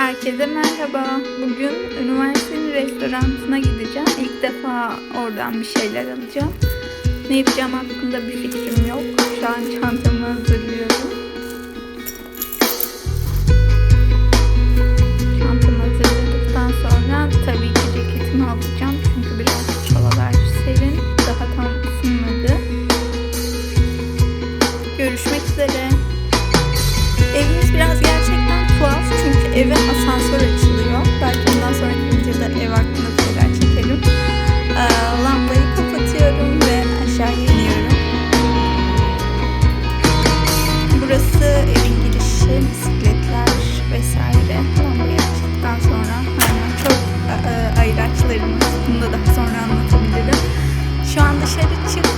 Herkese merhaba. Bugün üniversitenin restorantına gideceğim. İlk defa oradan bir şeyler alacağım. Ne yapacağım hakkında bir fikrim yok. Şu an çantamı hazırlıyorum. Çantamı hazırladıktan sonra tabii ki ceketimi alacağım. Çünkü biraz havalar serin. Daha tam ısınmadı. Görüşmek üzere. evin asansör açılıyor. Belki bundan sonraki videoda ev hakkında şeyler çekelim. Ee, lambayı kapatıyorum ve aşağı iniyorum. Burası evin girişi, bisikletler vesaire. Lambayı açtıktan sonra aynen çok e, e, ayraçlarımız. Bunu da daha sonra anlatabilirim. Şu an dışarı çık